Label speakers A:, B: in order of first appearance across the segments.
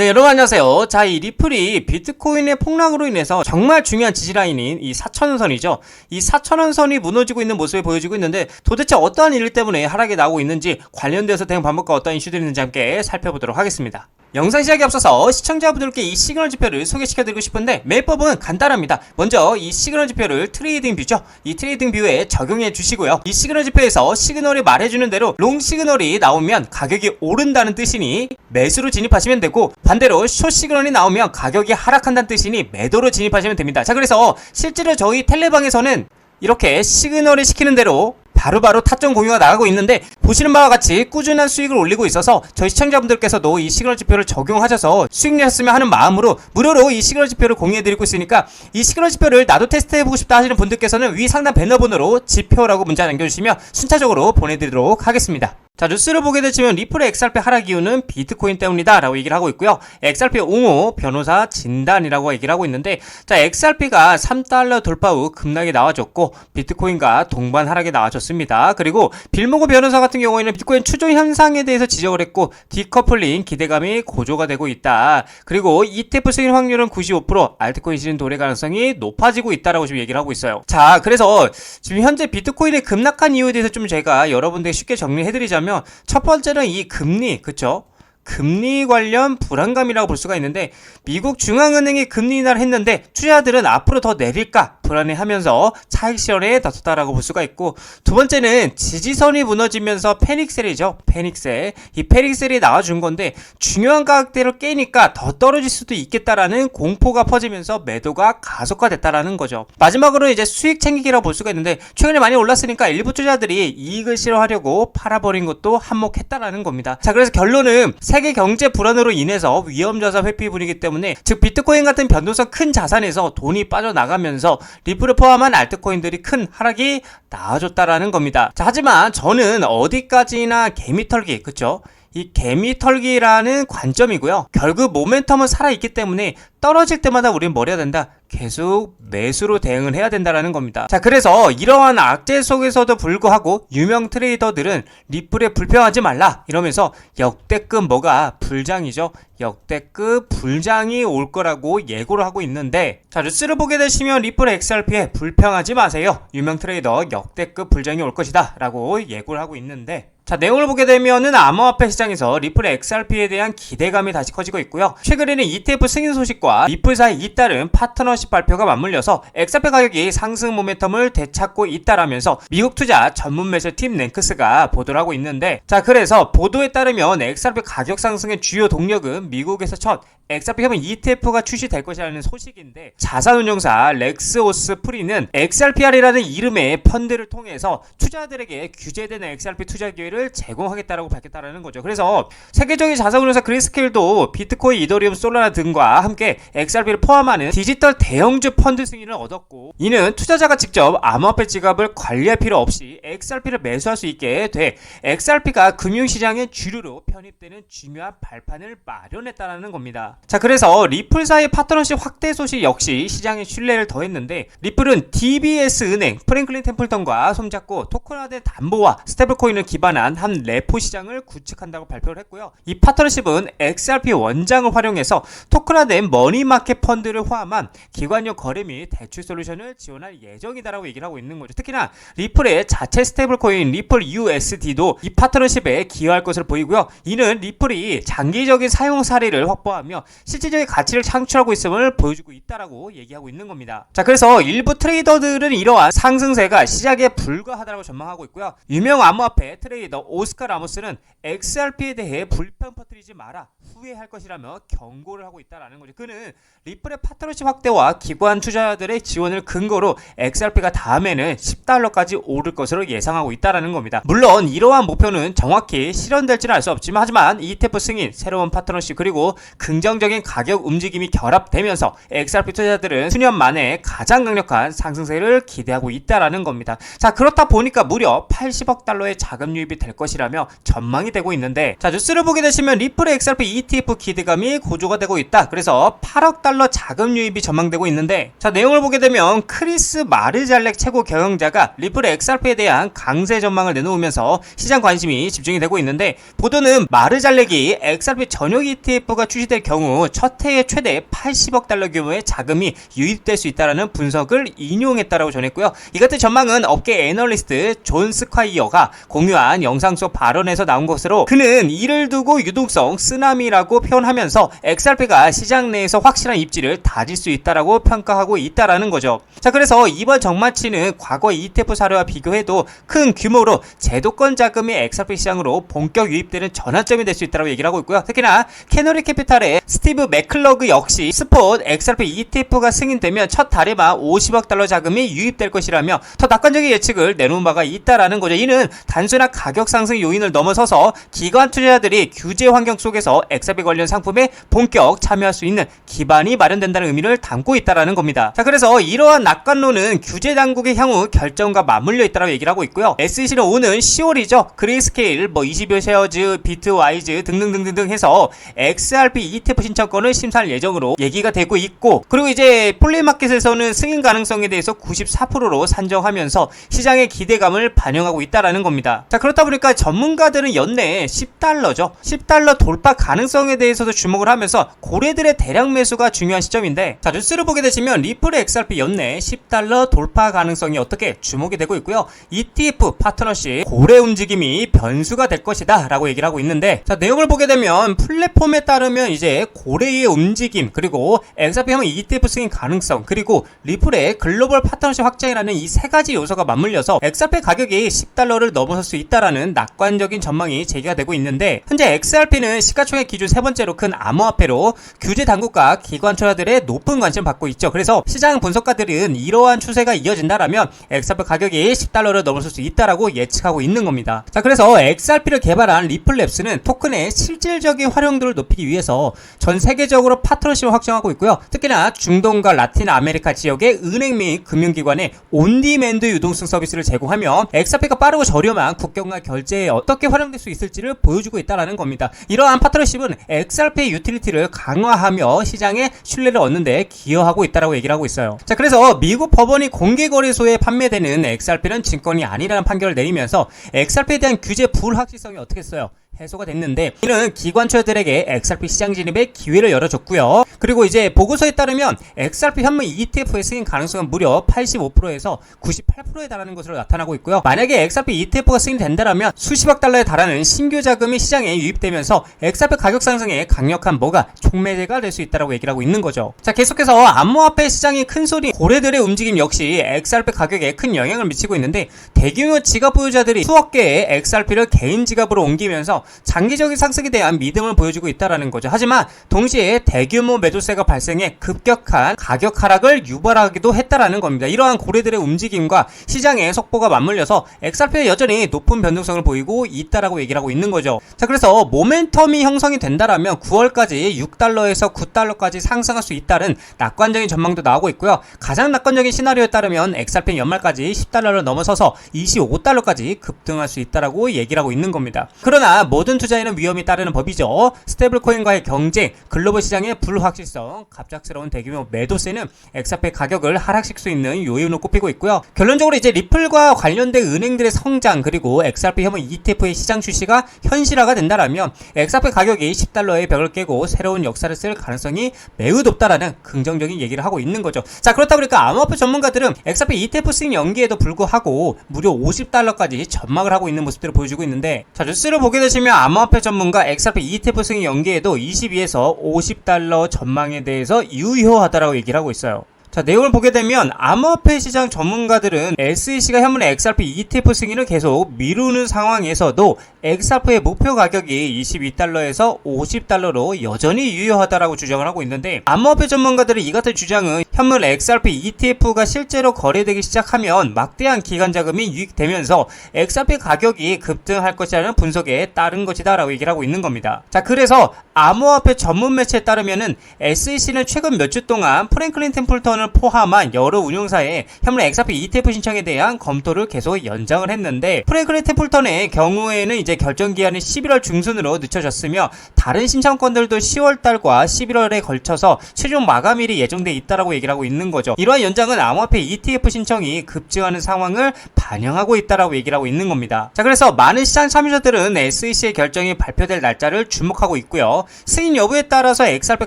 A: 네, 여러분 안녕하세요. 자, 이 리플이 비트코인의 폭락으로 인해서 정말 중요한 지지라인인 이 4천원선이죠. 이 4천원선이 무너지고 있는 모습을 보여주고 있는데 도대체 어떠한 일 때문에 하락이 나오고 있는지 관련돼서 대응 방법과 어떤 이슈들이 있는지 함께 살펴보도록 하겠습니다. 영상 시작에 앞서서 시청자분들께 이 시그널 지표를 소개시켜드리고 싶은데 매법은 간단합니다. 먼저 이 시그널 지표를 트레이딩 뷰죠. 이 트레이딩 뷰에 적용해 주시고요. 이 시그널 지표에서 시그널이 말해주는 대로 롱 시그널이 나오면 가격이 오른다는 뜻이니 매수로 진입하시면 되고 반대로 숏 시그널이 나오면 가격이 하락한다는 뜻이니 매도로 진입하시면 됩니다. 자 그래서 실제로 저희 텔레방에서는 이렇게 시그널을 시키는 대로 바로바로 타점 공유가 나가고 있는데 보시는 바와 같이 꾸준한 수익을 올리고 있어서 저희 시청자분들께서도 이 시그널 지표를 적용하셔서 수익 내셨으면 하는 마음으로 무료로 이 시그널 지표를 공유해드리고 있으니까 이 시그널 지표를 나도 테스트해보고 싶다 하시는 분들께서는 위 상단 배너번호로 지표라고 문자 남겨주시면 순차적으로 보내드리도록 하겠습니다. 자 뉴스를 보게 되시면 리플의 XRP 하락 이유는 비트코인 때문이다 라고 얘기를 하고 있고요. XRP 옹호 변호사 진단이라고 얘기를 하고 있는데 자 XRP가 3달러 돌파 후 급락이 나와줬고 비트코인과 동반 하락이 나와줬습니다. 그리고 빌모고 변호사 같은 경우에는 비트코인 추종 현상에 대해서 지적을 했고 디커플링 기대감이 고조가 되고 있다. 그리고 ETF 수익 확률은 95% 알트코인 시즌 도래 가능성이 높아지고 있다라고 지금 얘기를 하고 있어요. 자 그래서 지금 현재 비트코인의 급락한 이유에 대해서 좀 제가 여러분들에게 쉽게 정리해드리자면 첫 번째는 이 금리, 그쵸? 금리 관련 불안감이라고 볼 수가 있는데 미국 중앙은행이 금리 인하를 했는데 투자자들은 앞으로 더 내릴까 불안해하면서 차익 실현에 다퉜다라고 볼 수가 있고 두 번째는 지지선이 무너지면서 패닉셀이죠. 패닉셀. 이 패닉셀이 나와준 건데 중요한 가격대를 깨니까 더 떨어질 수도 있겠다라는 공포가 퍼지면서 매도가 가속화됐다라는 거죠. 마지막으로 이제 수익 챙기기라고 볼 수가 있는데 최근에 많이 올랐으니까 일부 투자들이 이익을 실현하려고 팔아버린 것도 한몫했다라는 겁니다. 자 그래서 결론은 세계 경제 불안으로 인해서 위험자산 회피 분위기 때문에 즉 비트코인 같은 변동성 큰 자산에서 돈이 빠져나가면서 리플을 포함한 알트코인들이 큰 하락이 나와줬다라는 겁니다. 자, 하지만 저는 어디까지나 개미털기, 그쵸? 이 개미털기라는 관점이고요. 결국 모멘텀은 살아있기 때문에 떨어질 때마다 우리는 뭘 해야 된다? 계속 매수로 대응을 해야 된다라는 겁니다. 자, 그래서 이러한 악재 속에서도 불구하고 유명 트레이더들은 리플에 불평하지 말라 이러면서 역대급 뭐가 불장이죠. 역대급 불장이 올 거라고 예고를 하고 있는데 자, 뉴스를 보게 되시면 리플 XRP에 불평하지 마세요. 유명 트레이더 역대급 불장이 올 것이다 라고 예고를 하고 있는데 자, 내용을 보게 되면은 암호화폐 시장에서 리플의 XRP에 대한 기대감이 다시 커지고 있고요. 최근에는 ETF 승인 소식과 리플 사이 잇따른 파트너십 발표가 맞물려서 XRP 가격이 상승 모멘텀을 되찾고 있다라면서 미국 투자 전문 매수팀 랭크스가 보도를 하고 있는데 자, 그래서 보도에 따르면 XRP 가격 상승의 주요 동력은 미국에서 첫 XRP 협은 ETF가 출시될 것이라는 소식인데 자산운용사 렉스오스 프리는 XRPR이라는 이름의 펀드를 통해서 투자들에게 규제되는 XRP 투자 기회를 제공하겠다라고 밝혔다라는 거죠. 그래서 세계적인 자산운용사 그리스케일도 비트코인, 이더리움, 솔라나 등과 함께 XRP를 포함하는 디지털 대형주 펀드 승인을 얻었고 이는 투자자가 직접 암호화폐 지갑을 관리할 필요 없이 XRP를 매수할 수 있게 돼 XRP가 금융시장의 주류로 편입되는 중요한 발판을 마련했다는 겁니다. 자 그래서 리플 사이 파트너십 확대 소식 역시 시장의 신뢰를 더했는데 리플은 DBS 은행, 프랭클린 템플턴과 손잡고 토큰화된 담보와 스테블코인을 기반한 한 레포 시장을 구축한다고 발표를 했고요. 이 파트너십은 XRP 원장을 활용해서 토큰화된 머니 마켓 펀드를 포함한 기관용 거래 및 대출 솔루션을 지원할 예정이다라고 얘기를 하고 있는 거죠. 특히나 리플의 자체 스테이블코인 리플 USD도 이 파트너십에 기여할 것으로 보이고요. 이는 리플이 장기적인 사용 사례를 확보하며 실질적인 가치를 창출하고 있음을 보여주고 있다라고 얘기하고 있는 겁니다. 자, 그래서 일부 트레이더들은 이러한 상승세가 시작에 불과하다고 전망하고 있고요. 유명 암호화폐 트레이더 오스카 라모스는 XRP에 대해 불평 퍼뜨리지 마라. 후회할 것이라며 경고를 하고 있다라는 거죠. 그는 리플의 파트너십 확대와 기관 투자자들의 지원을 근거로 XRP가 다음에는 10달러까지 오를 것으로 예상하고 있다라는 겁니다. 물론 이러한 목표는 정확히 실현될지는 알 수 없지만 하지만 ETF 승인, 새로운 파트너십 그리고 긍정적인 가격 움직임이 결합되면서 XRP 투자자들은 수년 만에 가장 강력한 상승세를 기대하고 있다라는 겁니다. 자 그렇다 보니까 무려 80억 달러의 자금 유입이 될 것이라며 전망이 되고 있는데 자 뉴스를 보게 되시면 리플의 XRP ETF 기대감이 고조가 되고 있다. 그래서 8억 달러 자금 유입이 전망되고 있는데 자 내용을 보게 되면 크리스 마르잘렉 최고 경영자가 리플 XRP에 대한 강세 전망을 내놓으면서 시장 관심이 집중이 되고 있는데 보도는 마르잘렉이 XRP 전용 ETF가 출시될 경우 첫 해에 최대 80억 달러 규모의 자금이 유입될 수 있다는 분석을 인용했다라고 전했고요. 이 같은 전망은 업계 애널리스트 존 스콰이어가 공유한 영상 속 발언에서 나온 것으로 그는 이를 두고 유동성 쓰나미라고 표현하면서 XRP가 시장 내에 서 확실한 입지를 다질 수 있다라고 평가하고 있다라는 거죠. 자, 그래서 이번 정마치는 과거 ETF 사례와 비교해도 큰 규모로 제도권 자금이 XRP 시장으로 본격 유입되는 전환점이 될 수 있다고 얘기를 하고 있고요. 특히나 캐너리 캐피탈의 스티브 맥클러그 역시 스폿 XRP ETF가 승인되면 첫 달에만 50억 달러 자금이 유입될 것이라며 더 낙관적인 예측을 내놓은 바가 있다라는 거죠. 이는 단순한 가격 상승 요인을 넘어서서 기관 투자자들이 규제 환경 속에서 XRP 관련 상품에 본격 참여할 수 있는 기반이 마련된다는 의미를 담고 있다라는 겁니다. 자, 그래서 이러한 낙관론은 규제 당국의 향후 결정과 맞물려 있다고 얘기를 하고 있고요. SEC는 오는 10월이죠. 그레이스케일, 뭐 20여 쉐어즈, 비트와이즈 등등등등등 해서 XRP ETF 신청권을 심사할 예정으로 얘기가 되고 있고 그리고 이제 폴리마켓에서는 승인 가능성에 대해서 94%로 산정하면서 시장의 기대감을 반영하고 있다라는 겁니다. 자, 그렇다 보니까 전문가들은 연내 10달러죠. 10달러 돌파 가능성에 대해서도 주목을 하면서 고래들의 대량 매 수가 중요한 시점인데 자, 뉴스를 보게 되시면 리플 XRP 연내 10달러 돌파 가능성이 어떻게 주목이 되고 있고요. ETF 파트너십 고래 움직임이 변수가 될 것이다 라고 얘기를 하고 있는데 자, 내용을 보게 되면 플랫폼에 따르면 이제 고래의 움직임 그리고 XRP형 ETF 승인 가능성 그리고 리플의 글로벌 파트너십 확장이라는 이 세 가지 요소가 맞물려서 XRP 가격이 10달러를 넘어설 수 있다라는 낙관적인 전망이 제기가 되고 있는데 현재 XRP는 시가총액 기준 세 번째로 큰 암호화폐로 규제 당국과 기관 투자들의 높은 관심을 받고 있죠. 그래서 시장 분석가들은 이러한 추세가 이어진다라면 XRP 가격이 10달러를 넘어설 수 있다라고 예측하고 있는 겁니다. 자, 그래서 XRP를 개발한 리플랩스는 토큰의 실질적인 활용도를 높이기 위해서 전 세계적으로 파트너십을 확정하고 있고요. 특히나 중동과 라틴 아메리카 지역의 은행 및 금융기관에 온디맨드 유동성 서비스를 제공하며 XRP가 빠르고 저렴한 국경과 결제에 어떻게 활용될 수 있을지를 보여주고 있다는 겁니다. 이러한 파트너십은 XRP의 유틸리티를 강화하며 시장의 신뢰를 얻는데 기여하고 있다고 얘기를 하고 있어요. 자, 그래서 미국 법원이 공개 거래소에 판매되는 XRP는 증권이 아니라는 판결을 내리면서 XRP에 대한 규제 불확실성이 어떻게 했어요? 해소가 됐는데 이는 기관 투자들에게 XRP 시장 진입의 기회를 열어줬고요. 그리고 이제 보고서에 따르면 XRP 현물 ETF의 승인 가능성은 무려 85%에서 98%에 달하는 것으로 나타나고 있고요. 만약에 XRP ETF가 승인된다면 수십억 달러에 달하는 신규 자금이 시장에 유입되면서 XRP 가격 상승에 강력한 뭐가 촉매제가 될 수 있다고 얘기를 하고 있는 거죠. 자 계속해서 암호화폐 시장이 큰 소리 고래들의 움직임 역시 XRP 가격에 큰 영향을 미치고 있는데 대규모 지갑 보유자들이 수억 개의 XRP를 개인 지갑으로 옮기면서 장기적인 상승에 대한 믿음을 보여주고 있다는 거죠. 하지만 동시에 대규모 매도세가 발생해 급격한 가격 하락을 유발하기도 했다라는 겁니다. 이러한 고래들의 움직임과 시장의 속보가 맞물려서 XRP가 여전히 높은 변동성을 보이고 있다라고 얘기를 하고 있는 거죠. 자, 그래서 모멘텀이 형성이 된다라면 9월까지 6달러에서 9달러까지 상승할 수 있다는 낙관적인 전망도 나오고 있고요. 가장 낙관적인 시나리오에 따르면 XRP 연말까지 10달러를 넘어서서 25달러까지 급등할 수 있다라고 얘기를 하고 있는 겁니다. 그러나 모든 투자에는 위험이 따르는 법이죠. 스테이블 코인과의 경쟁, 글로벌 시장의 불확실성, 갑작스러운 대규모 매도세는 XRP 가격을 하락시킬 수 있는 요인으로 꼽히고 있고요. 결론적으로 이제 리플과 관련된 은행들의 성장 그리고 XRP 혐오 ETF의 시장 출시가 현실화가 된다라면 XRP 가격이 10달러의 벽을 깨고 새로운 역사를 쓸 가능성이 매우 높다라는 긍정적인 얘기를 하고 있는 거죠. 자 그렇다 보니까 암호화폐 전문가들은 XRP ETF 승인 연기에도 불구하고 무려 50달러까지 전망을 하고 있는 모습들을 보여주고 있는데 자 뉴스를 보게 되시면 암호화폐 전문가 XRP ETF 승인 연기에도 22에서 50달러 전망에 대해서 유효하다라고 얘기를 하고 있어요. 자, 내용을 보게 되면 암호화폐 시장 전문가들은 SEC가 현물의 XRP ETF 승인을 계속 미루는 상황에서도 XRP의 목표 가격이 22달러에서 50달러로 여전히 유효하다라고 주장을 하고 있는데 암호화폐 전문가들의 이 같은 주장은 현물 XRP ETF가 실제로 거래되기 시작하면 막대한 기관 자금이 유익되면서 XRP 가격이 급등할 것이라는 분석에 따른 것이다라고 얘기를 하고 있는 겁니다. 자, 그래서 암호화폐 전문 매체에 따르면은 SEC는 최근 몇 주 동안 프랭클린 템플턴을 포함한 여러 운용사의 현물 XRP ETF 신청에 대한 검토를 계속 연장을 했는데 프랭클린 템플턴의 경우에는 이제 결정 기한이 11월 중순으로 늦춰졌으며 다른 신청권들도 10월 달과 11월에 걸쳐서 최종 마감일이 예정돼 있다라고 얘기를 하고 있는 거죠. 이러한 연장은 암호화폐 ETF 신청이 급증하는 상황을 반영하고 있다라고 얘기를 하고 있는 겁니다. 자, 그래서 많은 시장 참여자들은 SEC의 결정이 발표될 날짜를 주목하고 있고요. 승인 여부에 따라서 XRP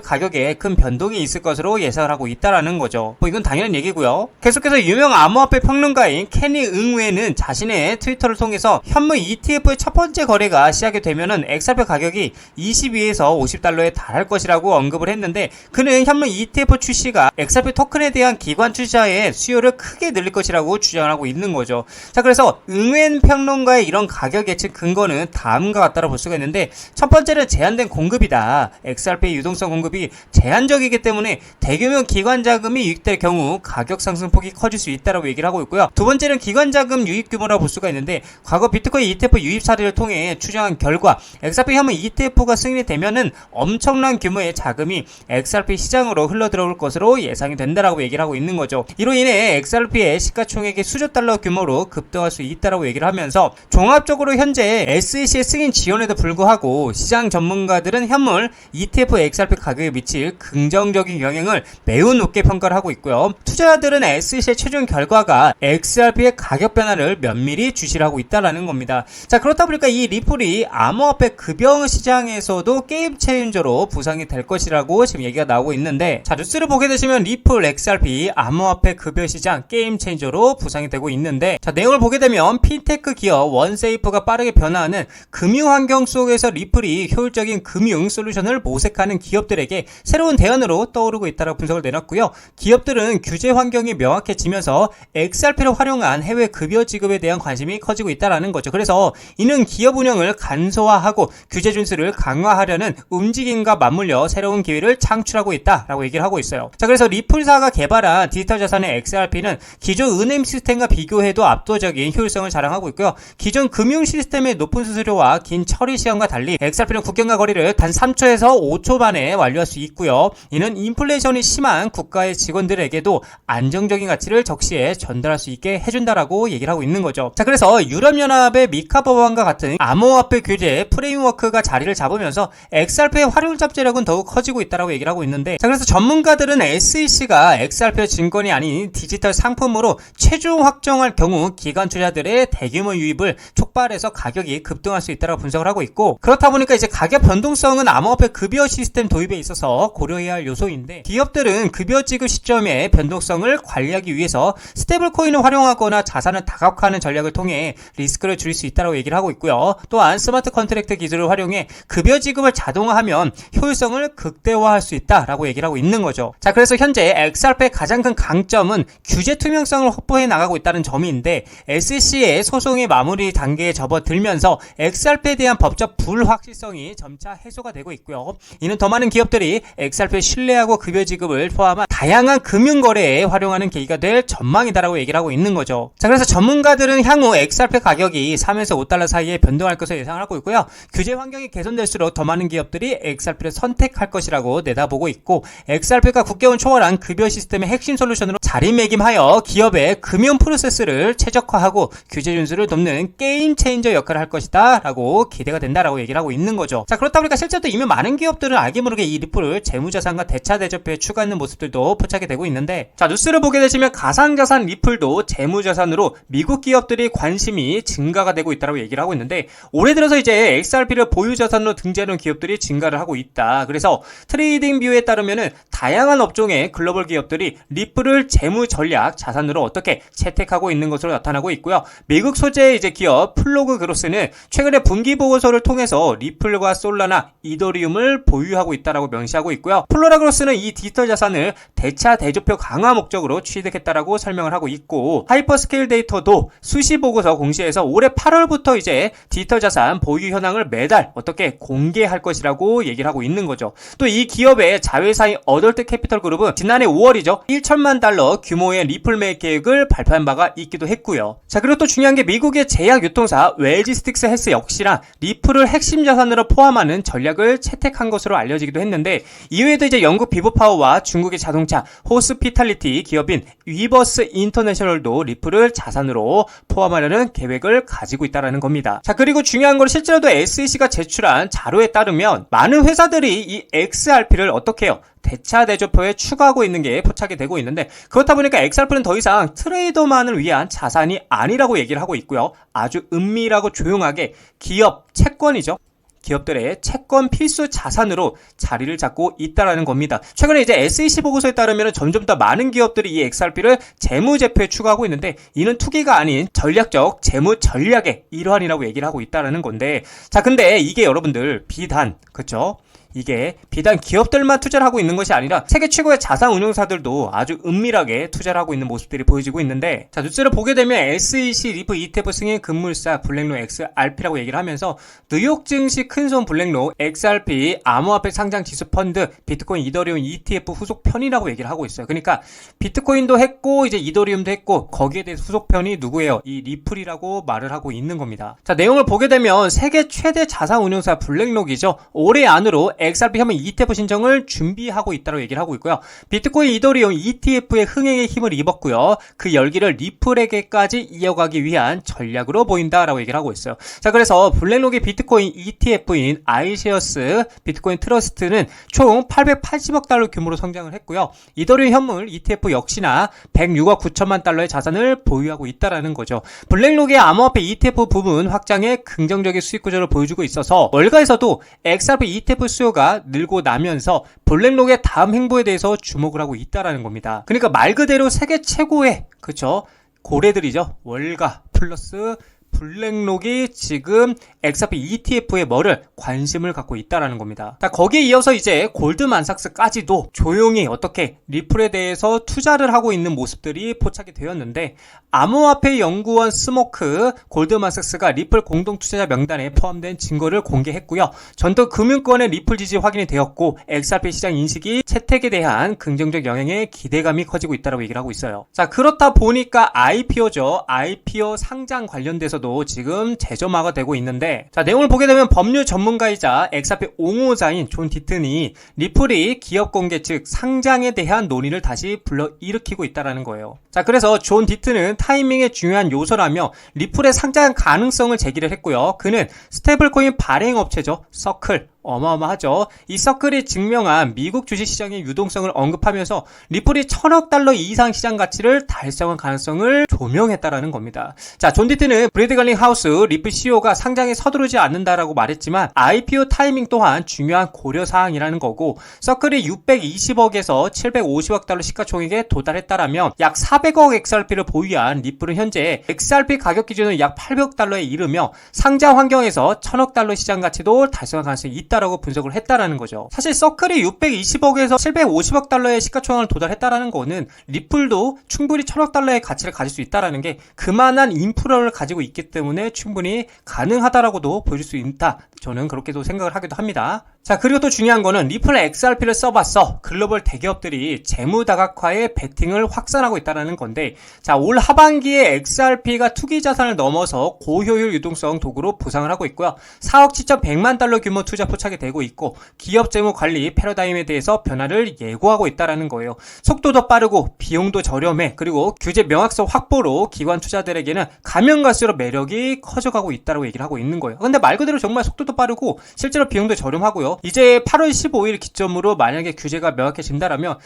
A: 가격에 큰 변동이 있을 것으로 예상을 하고 있다라는 거죠. 뭐 이건 당연한 얘기고요. 계속해서 유명 암호화폐 평론가인 케니 응웨는 자신의 트위터를 통해서 현물 ETF의 첫 번째 거래가 시작이 되면은 XRP 가격이 22에서 50달러에 달할 것이라고 언급을 했는데 그는 현물 ETF 출시가 XRP 토큰에 대한 기관 투자의 수요를 크게 늘릴 것이라고 주장하고 있는 거죠. 자, 그래서 응웬 평론가의 이런 가격 예측 근거는 다음과 같다고 볼 수가 있는데 첫 번째는 제한된 공급이 다. XRP 유동성 공급이 제한적이기 때문에 대규모 기관 자금이 유입될 경우 가격 상승폭이 커질 수 있다고 얘기를 하고 있고요. 두 번째는 기관 자금 유입 규모라고 볼 수가 있는데 과거 비트코인 ETF 유입 사례를 통해 추정한 결과 XRP 현물 ETF가 승인이 되면은 엄청난 규모의 자금이 XRP 시장으로 흘러 들어올 것으로 예상이 된다라고 얘기를 하고 있는 거죠. 이로 인해 XRP의 시가총액이 수조 달러 규모로 급등할 수 있다라고 얘기를 하면서 종합적으로 현재 SEC의 승인 지원에도 불구하고 시장 전문가들은 현물 ETF XRP 가격에 미칠 긍정적인 영향을 매우 높게 평가를 하고 있고요. 투자자들은 SEC의 최종 결과가 XRP의 가격 변화를 면밀히 주시를 하고 있다라는 겁니다. 자 그렇다 보니까 이 리플이 암호화폐 급여 시장에서도 게임 체인저로 부상이 될 것이라고 지금 얘기가 나오고 있는데 자 뉴스를 보게 되시면 리플 XRP 암호화폐 급여 시장 게임 체인저로 부상이 되고 있는데 자 내용을 보게 되면 핀테크 기업 원세이프가 빠르게 변화하는 금융 환경 속에서 리플이 효율적인 금융 솔루션을 모색하는 기업들에게 새로운 대안으로 떠오르고 있다고 분석을 내놨고요. 기업들은 규제 환경이 명확해지면서 XRP를 활용한 해외 급여 지급에 대한 관심이 커지고 있다는 거죠. 그래서 이는 기업 운영을 간소화하고 규제 준수를 강화하려는 움직임과 맞물려 새로운 기회를 창출하고 있다라고 얘기를 하고 있어요. 자, 그래서 리플사가 개발한 디지털 자산의 XRP는 기존 은행 시스템과 비교해도 압도적인 효율성을 자랑하고 있고요. 기존 금융 시스템의 높은 수수료와 긴 처리 시간과 달리 XRP는 국경과 거리를 단 3초에서 5초 만에 완료할 수 있고요. 이는 인플레이션이 심한 국가의 직원들에게도 안정적인 가치를 적시에 전달할 수 있게 해준다라고 얘기를 하고 있는 거죠. 자, 그래서 유럽연합의 미카 법안과 같은 암호화폐 규제 프레임워크가 자리를 잡으면서 XRP의 활용 잡재력은 더욱 커지고 있다라고 얘기를 하고 있는데, 자, 그래서 전문가들은 SEC가 XRP 증권이 아닌 디지털 상품으로 최종 확정할 경우 기관 투자들의 대규모 유입을 촉발해서 가격이 급등할 수 있다고 분석을 하고 있고, 그렇다 보니까 이제 가격 변동성은 암호화폐 급여 시스템 도입에 있어서 고려해야 할 요소인데, 기업들은 급여 지급 시점의 변동성을 관리하기 위해서 스테이블 코인을 활용하거나 자산을 다각화하는 전략을 통해 리스크를 줄일 수 있다고 얘기를 하고 있고요. 또한 스마트 컨트랙트 기술을 활용해 급여 지급을 자동화하면 효율성을 극대화할 수 있다라고 얘기를 하고 있는 거죠. 자, 그래서 현재 XRP의 가장 큰 강점은 규제 투명성을 확보해 나가고 있다는 점인데 SEC의 소송의 마무리 단계에 접어들면서 XRP에 대한 법적 불확실성이 점차 해소가 되고 있고요. 이는 더 많은 기업들이 XRP를 신뢰하고 급여 지급을 포함한 다양한 금융 거래에 활용하는 계기가 될 전망이다라고 얘기를 하고 있는 거죠. 자, 그래서 전문가들은 향후 XRP 가격이 3에서 5달러 사이에 변동할 것을 예상하고 있고요. 규제 환경이 개선될수록 더 많은 기업들이 XRP를 선택할 것이라고 내다보고 있고 XRP가 국경을 초월한 급여 시스템의 핵심 솔루션으로 자리매김하여 기업의 금융 프로세스를 최적화하고 규제 준수를 돕는 게임 체인저 역할을 할 것이다 라고 기대가 된다라고 얘기를 하고 있는 거죠. 자 그렇다 보니까 실제 로 이미 많은 기업들은 알게 모르게 이 리플을 재무자산과 대차 대조표에 추가하는 모습들도 포착이 되고 있는데 자 뉴스를 보게 되시면 가상자산 리플도 재무자산으로 미국 기업들이 관심이 증가가 되고 있다고 얘기를 하고 있는데 올해 들어서 이제 XRP를 보유자산으로 등재하는 기업들이 증가를 하고 있다. 그래서 트레이딩 뷰에 따르면은 다양한 업종의 글로벌 기업들이 리플을 재무 전략 자산으로 어떻게 채택하고 있는 것으로 나타나고 있고요. 미국 소재의 이제 기업 플로그 그로스는 최근에 분기 보고서를 통해서 리플과 솔라나 이 더리움을 보유하고 있다라고 명시하고 있고요. 플로라 그로스는 이 디지털 자산을 대차 대조표 강화 목적으로 취득했다라고 설명을 하고 있고 하이퍼스케일 데이터도 수시 보고서 공시에서 올해 8월부터 이제 디지털 자산 보유 현황을 매달 어떻게 공개할 것이라고 얘기를 하고 있는 거죠. 또 이 기업의 자회사인 어덜트 캐피털 그룹은 지난해 5월이죠. 1천만 달러 규모의 리플 매입 계획을 발표한 바가 있기도 했고요. 자, 그리고 또 중요한 게 미국의 제약 유통사 웰지스틱스 헬스 역시나 리플을 핵심 자산으로 포함하는 전략 을 채택한 것으로 알려지기도 했는데 이외에도 이제 영국 비보파워와 중국의 자동차 호스피탈리티 기업인 위버스 인터내셔널도 리플을 자산으로 포함하려는 계획을 가지고 있다는 겁니다. 자, 그리고 중요한 건 실제로도 SEC가 제출한 자료에 따르면 많은 회사들이 이 XRP를 어떻게 해요? 대차 대조표에 추가하고 있는 게 포착이 되고 있는데 그렇다 보니까 XRP는 더 이상 트레이더만을 위한 자산이 아니라고 얘기를 하고 있고요. 아주 은밀하고 조용하게 기업 채권이죠. 기업들의 채권 필수 자산으로 자리를 잡고 있다라는 겁니다. 최근에 이제 SEC 보고서에 따르면 점점 더 많은 기업들이 이 XRP를 재무제표에 추가하고 있는데 이는 투기가 아닌 전략적 재무 전략의 일환이라고 얘기를 하고 있다라는 건데 자 근데 이게 여러분들 비단 그쵸? 이게 비단 기업들만 투자를 하고 있는 것이 아니라 세계 최고의 자산 운용사들도 아주 은밀하게 투자를 하고 있는 모습들이 보여지고 있는데 자 뉴스를 보게 되면 SEC 리프 ETF 승인 금물사 블랙로 XRP라고 얘기를 하면서 뉴욕 증시 큰손 블랙로 XRP 암호화폐 상장 지수 펀드 비트코인 이더리움 ETF 후속 편이라고 얘기를 하고 있어요. 그러니까 비트코인도 했고 이제 이더리움도 했고 거기에 대해 후속 편이 누구예요? 이 리플이라고 말을 하고 있는 겁니다. 자 내용을 보게 되면 세계 최대 자산 운용사 블랙록이죠. 올해 안으로 XRP 혐의 ETF 신청을 준비하고 있다고 얘기를 하고 있고요. 비트코인 이더리움 ETF의 흥행에 힘을 입었고요. 그 열기를 리플에게까지 이어가기 위한 전략으로 보인다라고 얘기를 하고 있어요. 자, 그래서 블랙록의 비트코인 ETF인 아이쉐어스 비트코인 트러스트는 총 880억 달러 규모로 성장을 했고요. 이더리움 현물 ETF 역시나 106억 9천만 달러의 자산을 보유하고 있다라는 거죠. 블랙록의 암호화폐 ETF 부분 확장에 긍정적인 수익 구조를 보여주고 있어서 월가에서도 XRP ETF 수요 가 늘고 나면서 블랙록의 다음 행보에 대해서 주목을 하고 있다라는 겁니다. 그러니까 말 그대로 세계 최고의 그쵸 고래들이죠. 월가 플러스 블랙록이 지금 엑사피 ETF에 뭐를 관심을 갖고 있다라는 겁니다. 자, 거기에 이어서 이제 골드만삭스까지도 조용히 어떻게 리플에 대해서 투자를 하고 있는 모습들이 포착이 되었는데 암호화폐 연구원 스모크 골드만삭스가 리플 공동 투자자 명단에 포함된 증거를 공개했고요. 전도 금융권의 리플 지지 확인이 되었고 XRP 시장 인식이 채택에 대한 긍정적 영향에 기대감이 커지고 있다고 얘기를 하고 있어요. 자, 그렇다 보니까 IPO죠. IPO 상장 관련돼서도 지금 재점화가 되고 있는데 자, 내용을 보게 되면 법률 전문가이자 XRP 옹호자인 존 디튼이 리플이 기업 공개 즉 상장에 대한 논의를 다시 불러일으키고 있다는 거예요. 자, 그래서 존 디튼은 타이밍의 중요한 요소라며 리플의 상장 가능성을 제기를 했고요. 그는 스테이블코인 발행 업체죠. 서클 어마어마하죠. 이 서클이 증명한 미국 주식시장의 유동성을 언급하면서 리플이 천억 달러 이상 시장 가치를 달성한 가능성을 조명했다라는 겁니다. 자, 존 디트는 브래드 갈링 하우스 리플 CEO가 상장에 서두르지 않는다라고 말했지만 IPO 타이밍 또한 중요한 고려 사항이라는 거고 서클이 620억에서 750억 달러 시가총액에 도달했다라면 약 400억 XRP를 보유한 리플은 현재 XRP 가격 기준은 약 800억 달러에 이르며 상장 환경에서 천억 달러 시장 가치도 달성할 가능성이 있다. 있다라고 분석을 했다라는 거죠. 사실 서클이 620억에서 750억 달러의 시가총액을 도달했다라는 거는 리플도 충분히 천억 달러의 가치를 가질 수 있다라는 게 그만한 인프라를 가지고 있기 때문에 충분히 가능하다라고도 보여줄 수 있다. 저는 그렇게도 생각을 하기도 합니다. 자, 그리고 또 중요한 거는 리플 XRP를 써봤어. 글로벌 대기업들이 재무 다각화에 베팅을 확산하고 있다는 건데, 자, 올 하반기에 XRP가 투기 자산을 넘어서 고효율 유동성 도구로 부상을 하고 있고요. 4억 7천100만 달러 규모 투자 포착이 되고 있고, 기업 재무 관리 패러다임에 대해서 변화를 예고하고 있다는 거예요. 속도도 빠르고, 비용도 저렴해, 그리고 규제 명확성 확보로 기관 투자들에게는 가면 갈수록 매력이 커져가고 있다고 얘기를 하고 있는 거예요. 근데 말 그대로 정말 속도도 빠르고, 실제로 비용도 저렴하고요. 이제 8월 15일 기점으로 만약에 규제가 명확해진다라면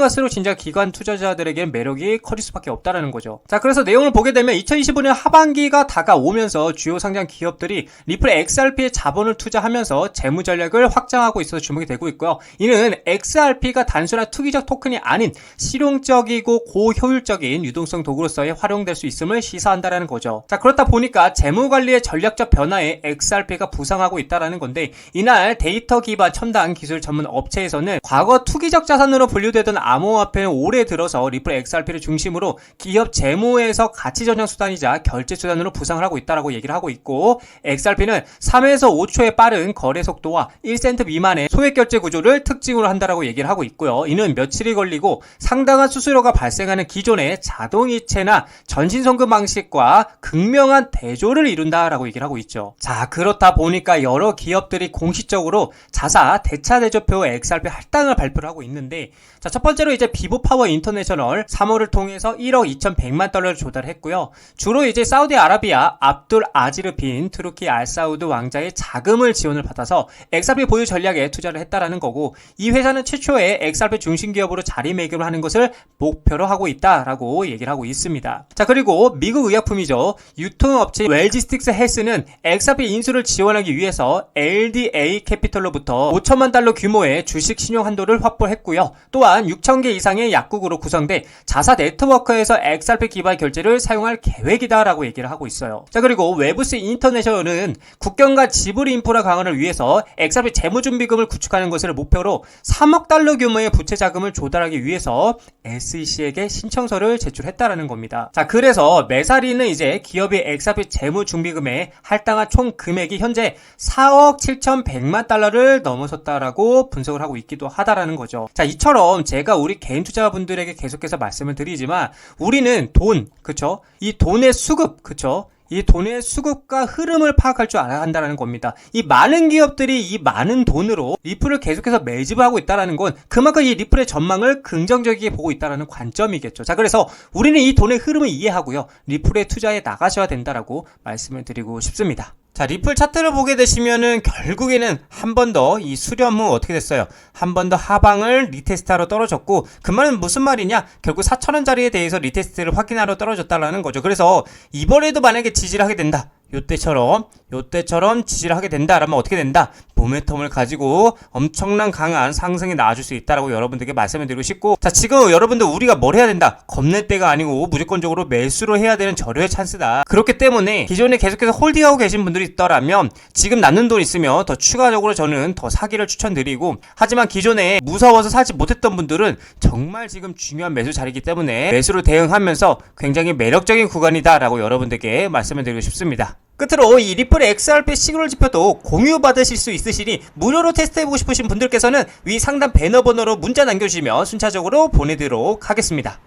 A: 갈수록 진짜 기관 투자자들에게 매력이 커질 수밖에 없다라는 거죠. 자, 그래서 내용을 보게 되면 2025년 하반기가 다가오면서 주요 상장 기업들이 리플 XRP에 자본을 투자하면서 재무 전략을 확장하고 있어서 주목이 되고 있고요. 이는 XRP가 단순한 투기적 토큰이 아닌 실용적이고 고효율적인 유동성 도구로서의 활용될 수 있음을 시사한다라는 거죠. 자, 그렇다 보니까 재무 관리의 전략적 변화에 XRP가 부상하고 있다라는 건데 이날 데이터 데이터 기반 첨단 기술 전문 업체에서는 과거 투기적 자산으로 분류되던 암호화폐는 올해 들어서 리플 XRP를 중심으로 기업 재무에서 가치 전형 수단이자 결제 수단으로 부상을 하고 있다라고 얘기를 하고 있고 XRP는 3에서 5초의 빠른 거래 속도와 1센트 미만의 소액 결제 구조를 특징으로 한다라고 얘기를 하고 있고요. 이는 며칠이 걸리고 상당한 수수료가 발생하는 기존의 자동이체나 전신송금 방식과 극명한 대조를 이룬다라고 얘기를 하고 있죠. 자, 그렇다 보니까 여러 기업들이 공식적으로 자사 대차 대조표 XRP 할당을 발표를 하고 있는데 자, 첫 번째로 이제 비보 파워 인터내셔널 3호를 통해서 1억 2,100만 달러를 조달했고요. 주로 이제 사우디아라비아 압둘 아지르 빈 투르키 알사우드 왕자의 자금을 지원을 받아서 XRP 보유 전략에 투자를 했다라는 거고 이 회사는 최초의 XRP 중심 기업으로 자리매김을 하는 것을 목표로 하고 있다라고 얘기를 하고 있습니다. 자, 그리고 미국 의약품이죠. 유통업체 웰지스틱스 헬스는 XRP 인수를 지원하기 위해서 LDA 캐피털 로부터 5천만 달러 규모의 주식 신용 한도를 확보했고요. 또한 6천 개 이상의 약국으로 구성돼 자사 네트워크에서 XRP 기반 결제를 사용할 계획이다라고 얘기를 하고 있어요. 자, 그리고 웨브스 인터내셔널은 국경과 지불 인프라 강화를 위해서 XRP 재무 준비금을 구축하는 것을 목표로 3억 달러 규모의 부채 자금을 조달하기 위해서 SEC에게 신청서를 제출했다라는 겁니다. 자, 그래서 메사리는 이제 기업이 XRP 재무 준비금에 할당한 총 금액이 현재 4억 7,100만 달러 를 넘어섰다라고 분석을 하고 있기도 하다라는 거죠. 자, 이처럼 제가 우리 개인 투자분들에게 계속해서 말씀을 드리지만 우리는 돈, 그쵸? 이 돈의 수급, 그쵸? 이 돈의 수급과 흐름을 파악할 줄 알아야 한다는 겁니다. 이 많은 기업들이 이 많은 돈으로 리플을 계속해서 매집하고 있다는 건 그만큼 이 리플의 전망을 긍정적이게 보고 있다는 관점이겠죠. 자, 그래서 우리는 이 돈의 흐름을 이해하고요. 리플의 투자에 나가셔야 된다라고 말씀을 드리고 싶습니다. 자, 리플 차트를 보게 되시면은 결국에는 한 번 더 이 수렴 후 어떻게 됐어요? 한 번 더 하방을 리테스트하러 떨어졌고 그 말은 무슨 말이냐? 결국 4천원짜리에 대해서 리테스트를 확인하러 떨어졌다라는 거죠. 그래서 이번에도 만약에 지지를 하게 된다. 요때처럼 요때처럼 지지를 하게 된다라면 어떻게 된다? 모멘텀을 가지고 엄청난 강한 상승이 나와줄 수 있다라고 여러분들께 말씀을 드리고 싶고 자 지금 여러분들 우리가 뭘 해야 된다? 겁낼 때가 아니고 무조건적으로 매수로 해야 되는 절호의 찬스다. 그렇기 때문에 기존에 계속해서 홀딩하고 계신 분들이 있더라면 지금 남는 돈 있으면 더 추가적으로 저는 더 사기를 추천드리고 하지만 기존에 무서워서 사지 못했던 분들은 정말 지금 중요한 매수 자리이기 때문에 매수로 대응하면서 굉장히 매력적인 구간이다라고 여러분들께 말씀을 드리고 싶습니다 끝으로 이 리플 XRP 시그널 지표도 공유 받으실 수 있으시니 무료로 테스트해보고 싶으신 분들께서는 위 상단 배너 번호로 문자 남겨주시면 순차적으로 보내드리도록 하겠습니다.